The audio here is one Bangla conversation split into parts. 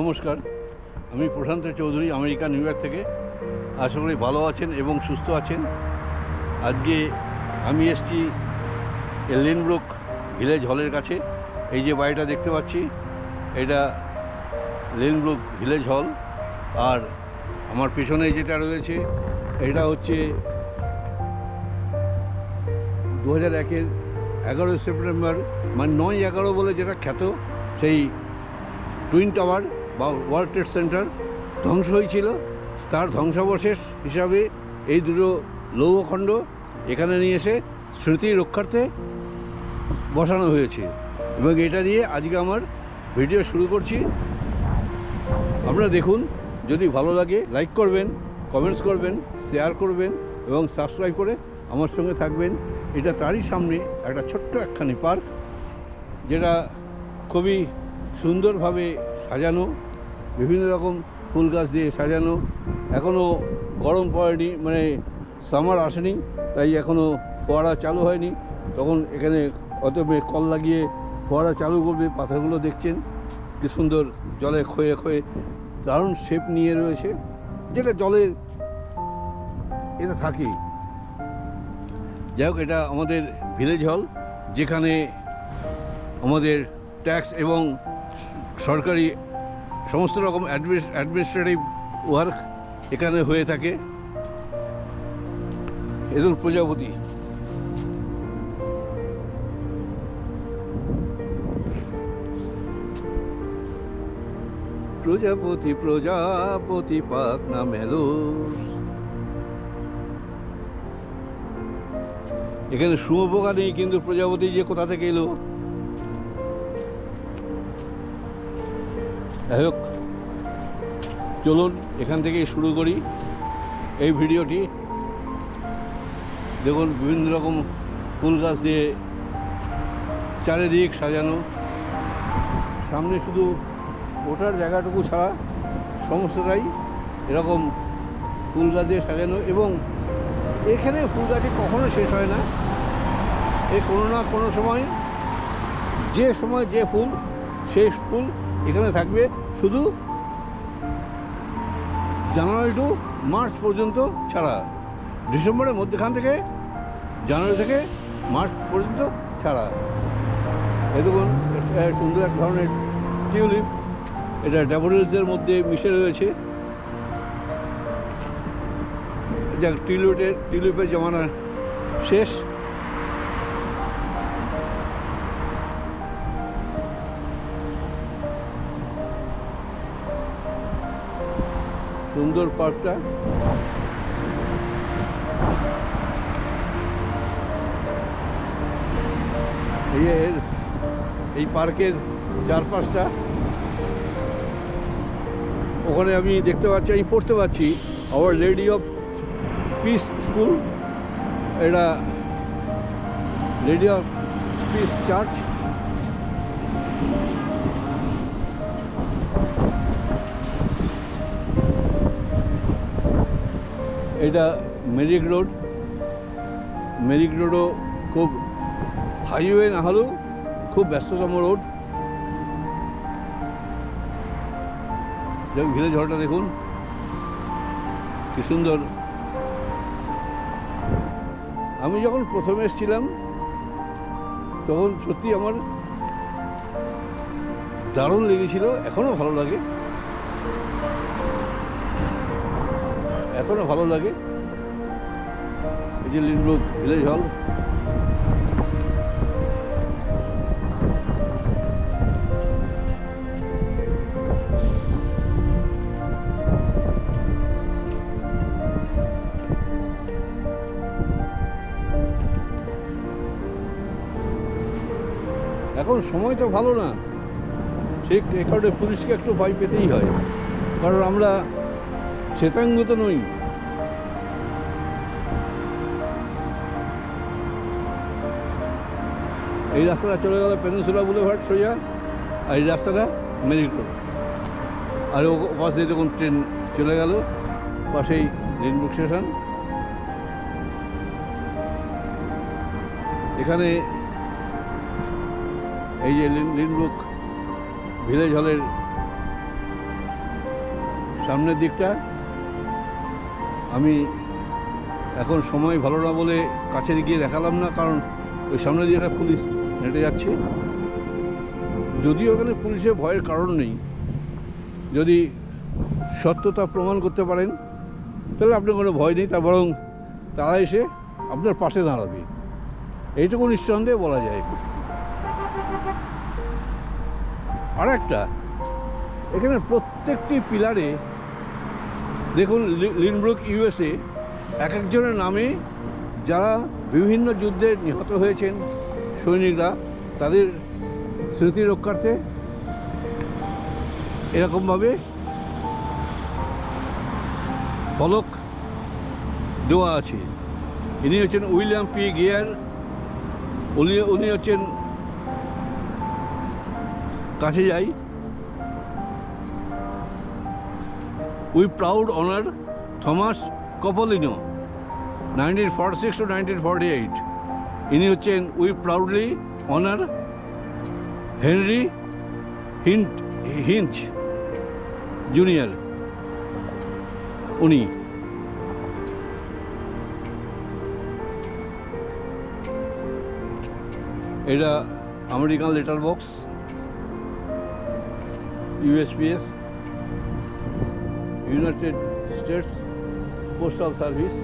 নমস্কার। আমি Prashant Chowdhury, America, New York থেকে। আশা করি ভালো আছেন এবং সুস্থ আছেন। আজকে আমি এসেছি এলেনব্রুক ভিলেজ হলের কাছে। এই যে বাড়িটা দেখতে পাচ্ছি, এটা লেনব্রুক ভিলেজ হল। আর আমার পেছনে যেটা রয়েছে, এটা হচ্ছে দু হাজার একের এগারোই সেপ্টেম্বর মানে নয় এগারো বলে যেটা খ্যাত, সেই টুইন টাওয়ার। বা ওয়ার্ল্ড ট্রেড সেন্টার ধ্বংস হয়েছিল। তার ধ্বংসাবশেষ হিসাবে এই দুটো লৌহখণ্ড এখানে নিয়ে এসে স্মৃতি রক্ষার্থে বসানো হয়েছে। এবং এটা দিয়ে আজকে আমার ভিডিও শুরু করছি। আপনারা দেখুন, যদি ভালো লাগে, লাইক করবেন, কমেন্টস করবেন, শেয়ার করবেন এবং সাবস্ক্রাইব করে আমার সঙ্গে থাকবেন। এটা তারই সামনে একটা ছোট্ট একখানি পার্ক, যেটা খুবই সুন্দরভাবে সাজানো বিভিন্ন রকম ফুল গাছ দিয়ে সাজানো। এখনও গরম পড়েনি মানে সামার আসেনি, তাই এখনও ফোয়ারা চালু হয়নি। তখন এখানে অত কল লাগিয়ে ফোয়ারা চালু করবে, পাথরগুলো দেখছেন। কি সুন্দর জলে ক্ষয়ে ক্ষয়ে দারুণ শেপ নিয়ে রয়েছে, যেটা জলের এটা থাকেই। যাই হোক, এটা আমাদের ভিলেজ হল যেখানে আমাদের ট্যাক্স এবং সরকারি সমস্ত রকম অ্যাডমিনিস্ট্রেটিভ ওয়ার্ক এখানে হয়ে থাকে। এদের প্রজাপতি। প্রজাপতি প্রজাপতি পাক না মেলো। এখানে শুয়োপোকা নেই কিন্তু প্রজাপতি যে কোথা থেকে এলো? যাই হোক, চলুন এখান থেকেই শুরু করি। এই ভিডিওটি দেখুন, বিভিন্ন রকম ফুল গাছ দিয়ে চারিদিক সাজানো। সামনে শুধু ওঠার জায়গাটুকু ছাড়া সমস্তটাই এরকম ফুল গাছ দিয়ে সাজানো এবং এখানে ফুল গাছটি কখনো শেষ হয় না। এ কোনো না কোনো সময়, যে সময় যে ফুল, সেই ফুল এখানে থাকবে। শুধু জানুয়ারি টু মার্চ পর্যন্ত ছাড়া, ডিসেম্বরের মধ্যখান থেকে জানুয়ারি থেকে মার্চ পর্যন্ত ছাড়া। এই দেখুন সুন্দর এক ধরনের টিউলিপ, এটা ড্যাফোডিলসের মধ্যে মিশে রয়েছে। যাক, টিউলিপের টিউলিপের জমানা শেষ। সুন্দর পার্কটা। এই পার্কের চারপাশটা। ওখানে আমি দেখতে পাচ্ছি, আমি পড়তে পাচ্ছি our lady of peace school এটা লেডি অফ পিস চার্চ এটা মেরিক রোড। মেরিক রোডও খুব হাইওয়ে না হলেও খুব ব্যস্ততম রোড। ভিলেজ হলটা দেখুন। কি সুন্দর। আমি যখন প্রথমে এসেছিলাম, তখন সত্যি আমার দারুণ লেগেছিল, এখনও ভালো লাগে। এখনও ভালো লাগে। এই ভিলেজ হল। এখন সময় তো ভালো না। ঠিক পুলিশকে একটু ভয় পেতেই হয়। কারণ আমরা শ্বেতাঙ্গ তো নই। এই রাস্তাটা চলে গেল পেনিনসুলা বুলেভার্ড সোজা, আর এই রাস্তাটা মেরিট রোড। আর ও পাশ দিয়ে দেখুন ট্রেন চলে গেল, পাশেই রেনবুক স্টেশন। এখানে এই যে লিনবুক ভিলেজ হলের সামনের দিকটা আমি এখন সময় ভালো না বলে কাছে গিয়ে দেখালাম না, কারণ ওই সামনে দিয়ে একটা পুলিশ হেঁটে যাচ্ছে। যদিও ওখানে পুলিশের ভয়ের কারণ নেই। যদি সত্যতা প্রমাণ করতে পারেন, তাহলে আপনার কোনো ভয় নেই, তা বরং তারা এসে আপনার পাশে দাঁড়াবে। এইটুকু নিঃসন্দেহে বলা যায়। আর একটা এখানে প্রত্যেকটি পিলারে দেখুন লিনব্রুক, ইউএসএ, এক একজনের নামে যারা বিভিন্ন যুদ্ধে নিহত হয়েছেন সৈনিকরা, তাদের স্মৃতি রক্ষার্থে এরকমভাবে ফলক দেওয়া আছে। ইনি হচ্ছেন উইলিয়াম পি. গিয়ার, উনি উনি হচ্ছেন কাছে যাই। We proud honour Thomas Coppolino, nineteen forty six to nineteen forty eight. ইনি হচ্ছেন we proudly honour Henry Hint Hinch junior. উনি। এটা American letter box, USPS. United States Postal Service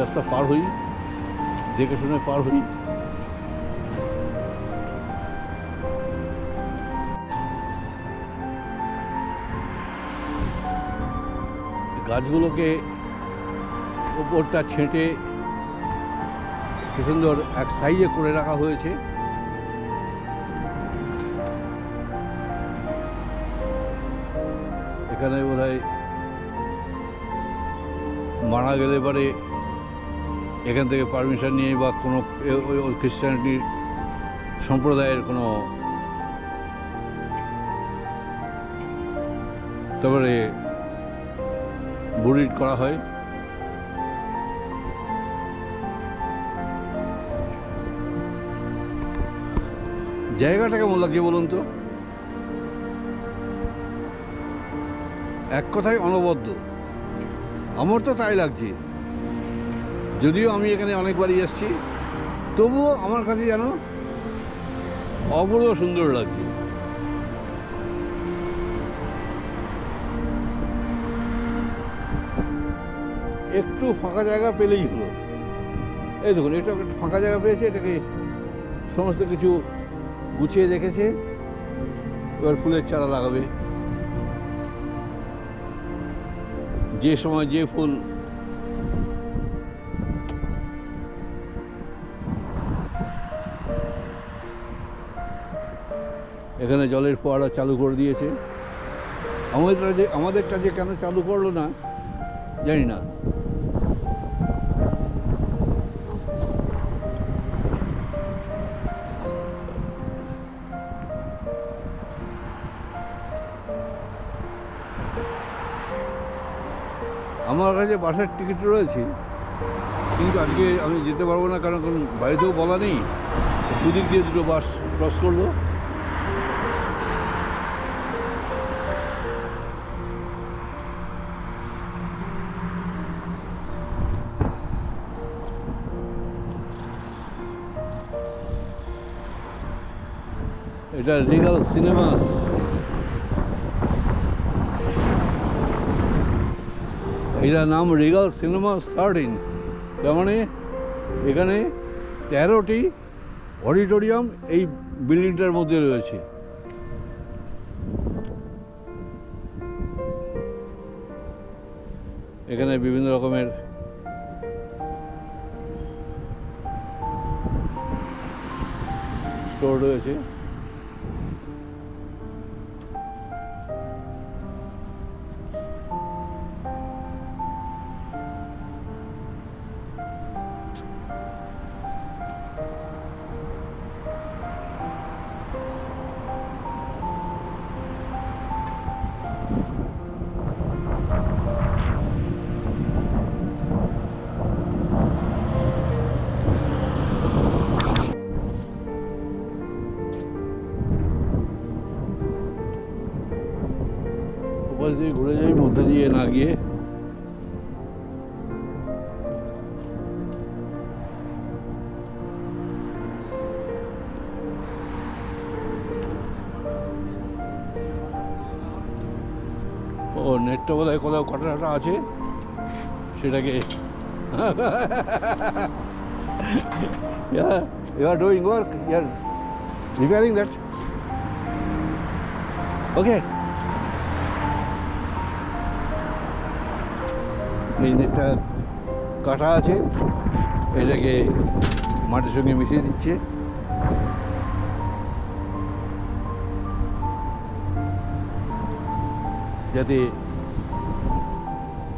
রাস্তা পার হই দেখে শুনে পার হই। গাছগুলোকে ওপরটা ছেঁটে সুন্দর এক সাইজে করে রাখা হয়েছে। এখানে বোধ মারা গেলে পরে এখান থেকে পারমিশন নিয়ে বা কোনো খ্রিস্টানিটির সম্প্রদায়ের কোনো তারপরে বুড়িট করা হয়। জায়গাটা কেমন লাগছে বলুন তো? এক কথায় অনবদ্য। আমার তো তাই লাগছে। যদিও আমি এখানে অনেকবারই এসেছি, তবুও আমার কাছে যেন অপূর্ব সুন্দর লাগছে। একটু ফাঁকা জায়গা পেলেই হলো। এই দেখুন, এটা একটু ফাঁকা জায়গা পেয়েছে, এটাকে সমস্ত কিছু গুছিয়ে রেখেছে। এবার ফুলের চারা লাগাবে। যে সময় যে ফুল এখানে জলের ফোয়ারা চালু করে দিয়েছে। আমাদের যে আমাদেরটা যে কেন চালু করল না, জানি না। আমার কাছে বাসের টিকিট রয়েছে। কিন্তু আজকে আমি যেতে পারব না, কারণ কারণ বাড়িতেও বলা নেই। দুদিক দিয়ে দুটো বাস ক্রস করল। এটা রিগাল সিনেমা এটার নাম রিগাল সিনেমা থার্টিন তার মানে এখানে তেরোটি অডিটোরিয়াম এই বিল্ডিংটার মধ্যে রয়েছে। এখানে বিভিন্ন রকমের স্টোর রয়েছে। দিয়ে না গিয়ে ও নেটটা বোধ ঘটনাটা আছে সেটাকে you are work you are that okay এই কাটা আছে। এটাকে মাটির সঙ্গে মিশিয়ে দিচ্ছে। যাতে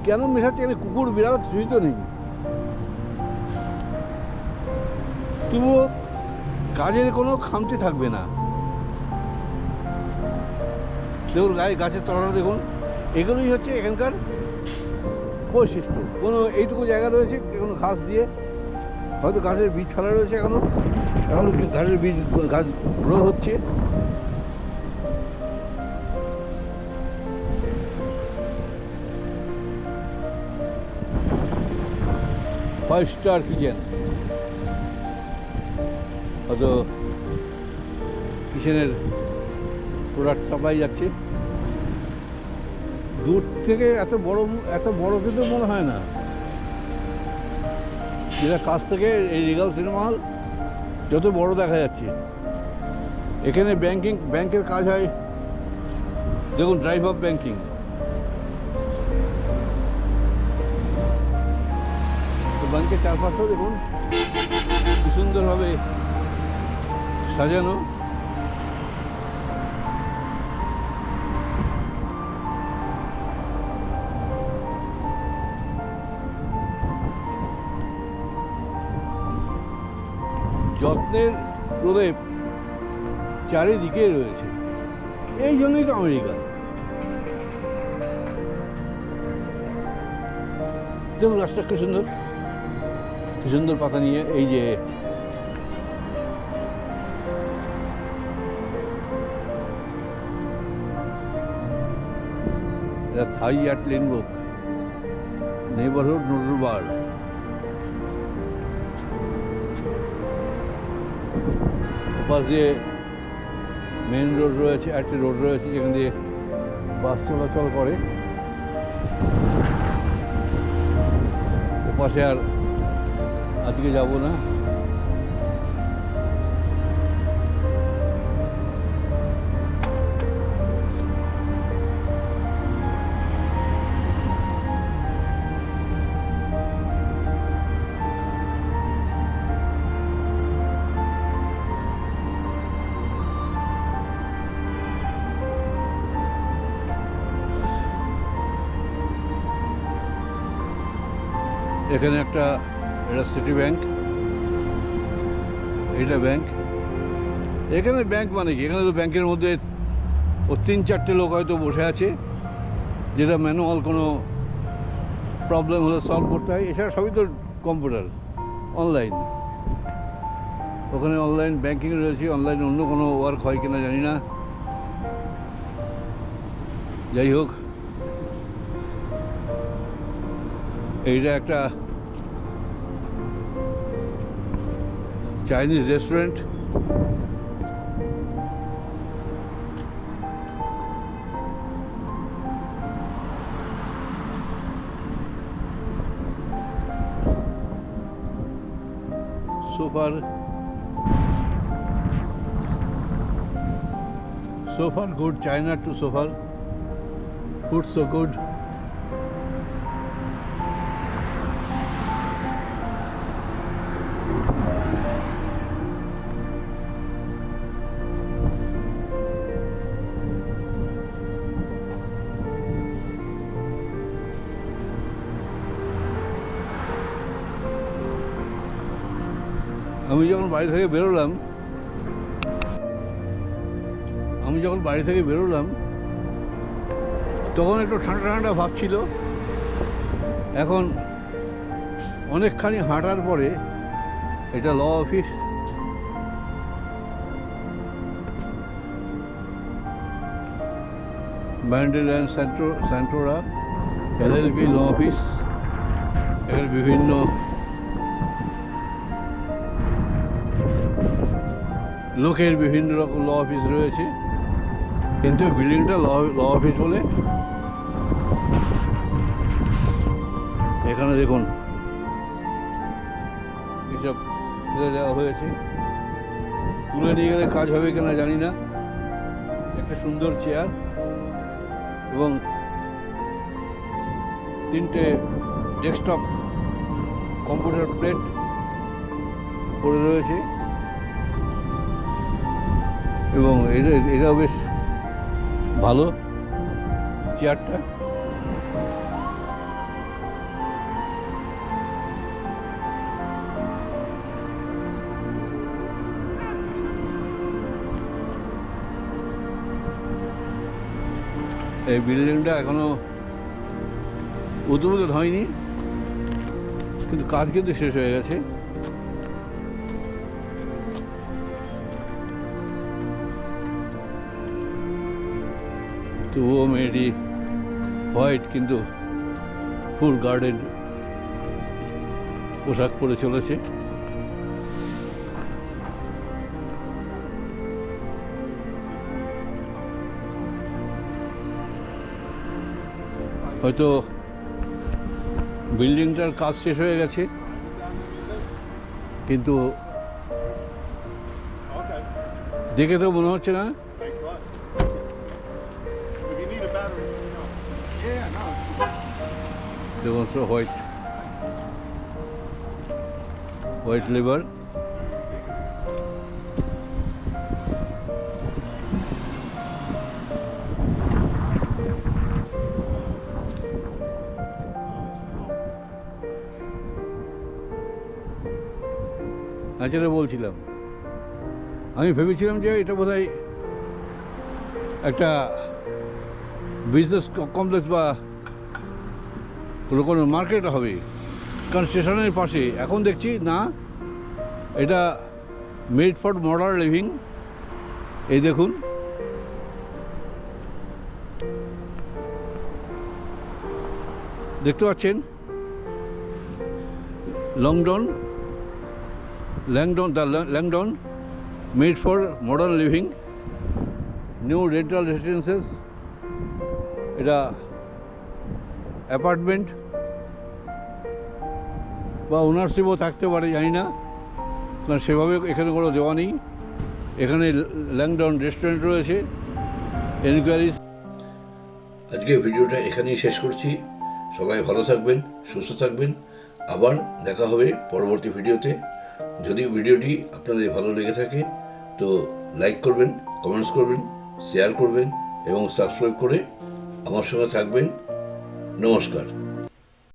কেন মেশাচ্ছে? এখানে কুকুর বিড়াল কিছুই তো নেই। তবুও কাজের কোনো খামতি থাকবে না। দেখুন গায়ে গাছের তলাটা দেখুন। এগুলোই হচ্ছে এখানকার বৈশিষ্ট্য কোনো এইটুকু জায়গা রয়েছে, কোনো ঘাস দিয়ে। হয়তো ঘাসের বীজ ফেলা রয়েছে এখনও। এখনও ঘাসের বীজ গাছ গ্রো হচ্ছে। ফাইভ স্টার কিচেন হয়তো কিচেনের প্রোডাক্ট সাপ্লাই যাচ্ছে। দূর থেকে এত বড় এত বড় কিন্তু মনে হয় না। যেটা কাছ থেকে এই রিগাল সিনেমা হল, যত বড় দেখা যাচ্ছে। এখানে ব্যাংকিং ব্যাংকের কাজ হয়। দেখুন ড্রাইভ অফ ব্যাংকিং ব্যাংকের চারপাশেও দেখুন, কি সুন্দরভাবে সাজানো। যত্নের প্রলেপ চারিদিকে রয়েছে। এই জন্যই তো আমেরিকা। দেখুন, রাস্তা কি সুন্দর। কি সুন্দর পাতা নিয়ে এই যে থাই অ্যাট লেনবুক নেবারহুড নোডল ওপাশ দিয়ে মেন রোড রয়েছে একটি রোড রয়েছে, যেখান দিয়ে বাস চলাচল করে। ওপাশে আর আজকে যাব না। এখানে একটা, এটা সিটি ব্যাংক এটা ব্যাংক এখানে ব্যাংক মানে কি? এখানে তো ব্যাংকের মধ্যে ও তিন চারটে লোক হয়তো বসে আছে, যেটা ম্যানুয়াল কোনো প্রবলেম হলে সলভ করতে হয়। এছাড়া সবই তো কম্পিউটার অনলাইন ওখানে অনলাইন ব্যাংকিং রয়েছে অনলাইনে অন্য কোনো ওয়ার্ক হয় কিনা জানি না। যাই হোক এইটা একটা Chinese restaurant so far so far good china to so far food so good আমি যখন বাড়ি থেকে বেরোলাম, আমি যখন বাড়ি থেকে বেরোলাম, তখন একটু ঠান্ডা ঠান্ডা ভাব ছিল। এখন অনেকখানি হাঁটার পরে এটা ল অফিস। ব্যান্ডেল সেন্ট্রো সেন্ট্রোরা এলএলবি ল অফিস, এখানে বিভিন্ন লোকের বিভিন্ন রকম ল অফিস রয়েছে। কিন্তু বিল্ডিংটা ল ল অফিস বলে। এখানে দেখুন, এসব ফেলে দেওয়া হয়েছে। তুলে নিয়ে গেলে কাজ হবে কিনা জানি না। একটা সুন্দর চেয়ার এবং তিনটে ডেস্কটপ কম্পিউটার প্লেট পড়ে রয়েছে। এবং এটা এটাও বেশ ভালো চেয়ারটা। এই বিল্ডিংটা এখনও উদ্বোধন হয়নি, কিন্তু কাজ কিন্তু শেষ হয়ে গেছে। তবুও মেয়েটি হোয়াইট, কিন্তু ফুল গার্ডেন পোশাক পরে চলেছে। হয়তো বিল্ডিংটার কাজ শেষ হয়ে গেছে, কিন্তু দেখে তো মনে হচ্ছে না দেখুন সো হোয়াইট হোয়াইট লিভার আচ্ছা যেটা বলছিলাম। আমি ভেবেছিলাম যে এটা বোধহয় একটা বিজনেস কমপ্লেক্স বা কোনো মার্কেট হবে। কারণ স্টেশনের পাশে। এখন দেখছি, না, এটা মেড ফর মডার্ন লিভিং এই দেখুন। দেখতে পাচ্ছেন? Longdon Langdon the Langdon made for modern living new rental residences এটা অ্যাপার্টমেন্ট? বা ওনারশিপও থাকতে পারে, জানি না। কারণ সেভাবে এখানে কোনো দেওয়া নেই। এখানে ল্যাংডাউন রেস্টুরেন্ট রয়েছে। এনকোয়ারিজ আজকে ভিডিওটা এখানেই শেষ করছি। সবাই ভালো থাকবেন, সুস্থ থাকবেন। আবার দেখা হবে পরবর্তী ভিডিওতে। যদি ভিডিওটি আপনাদের ভালো লেগে থাকে, তো লাইক করবেন কমেন্টস করবেন শেয়ার করবেন, এবং সাবস্ক্রাইব করে আমার সঙ্গে থাকবেন। নমস্কার।